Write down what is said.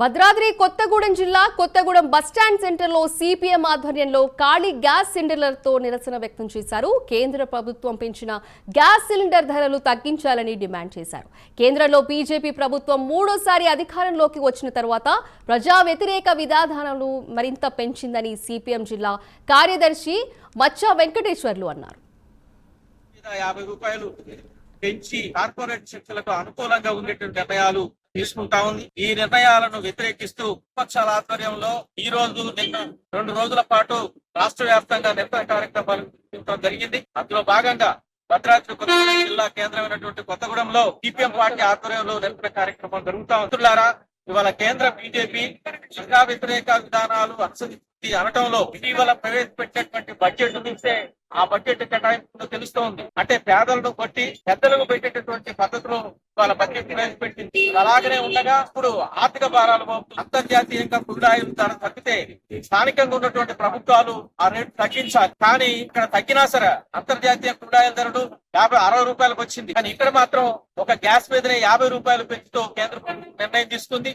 భద్రాద్రి కొత్తగూడెం జిల్లా కొత్తగూడెం బస్టాండ్ సెంటర్లో సిపిఎం ఆధ్వర్యంలో ఖాళీ గ్యాస్ సిలిండర్లతో నిరసన వ్యక్తం చేశారు. కేంద్ర ప్రభుత్వం పెంచిన గ్యాస్ సిలిండర్ ధరలు తగ్గించాలని డిమాండ్ చేశారు. కేంద్రంలో బీజేపీ ప్రభుత్వం మూడోసారి అధికారంలోకి వచ్చిన తర్వాత ప్రజా వ్యతిరేక విధానాలను మరింత పెంచిందని సిపిఎం జిల్లా కార్యదర్శి మచ్చా వెంకటేశ్వర్లు అన్నారు. యాభై రూపాయలు పెంచి కార్పొరేట్ శక్తులకు అనుకూలంగా ఉండేటువంటి నిర్ణయాలు తీసుకుంటా ఉంది. ఈ నిర్ణయాలను వ్యతిరేకిస్తూ విపక్షాల ఆధ్వర్యంలో ఈ రోజు నిన్న రెండు రోజుల పాటు రాష్ట్ర వ్యాప్తంగా నిరసన కార్యక్రమాలు జరిగింది. అందులో భాగంగా భద్రాద్రి కొత్తగూడెం జిల్లా కేంద్రమైనటువంటి కొత్తగూడెంలో సిపిఎం పార్టీ ఆధ్వర్యంలో నిరసన కార్యక్రమం జరుగుతా ఉంటున్నారా ఇవాళ కేంద్ర బీజేపీ ప్రజా వ్యతిరేక విధానాలు అనుసరించి అనటంలో ఇటీవల ప్రవేశపెట్టినటువంటి బడ్జెట్ చూస్తే ఆ బడ్జెట్ కేటాయింపు తెలుస్తోంది అంటే పేదలను బట్టి పెద్దలకు పెట్టేటటువంటి పద్ధతిలో వాళ్ళ బడ్జెట్ ప్రవేశపెట్టింది అలాగనే ఉండగా ఇప్పుడు ఆర్థిక భారాలు అంతర్జాతీయంగా క్రూడాయిల్ ధర తగ్గితే స్థానికంగా ఉన్నటువంటి ప్రభుత్వాలు ఆ రేటు తగ్గించాలి. కానీ ఇక్కడ తగ్గినా సరే అంతర్జాతీయ క్రూడాయిల్ ధరలు యాభై అరవై రూపాయలకు వచ్చింది. కానీ ఇక్కడ మాత్రం ఒక గ్యాస్ మీదనే యాభై రూపాయలు పెంచుతూ కేంద్ర నిర్ణయం తీసుకుంది.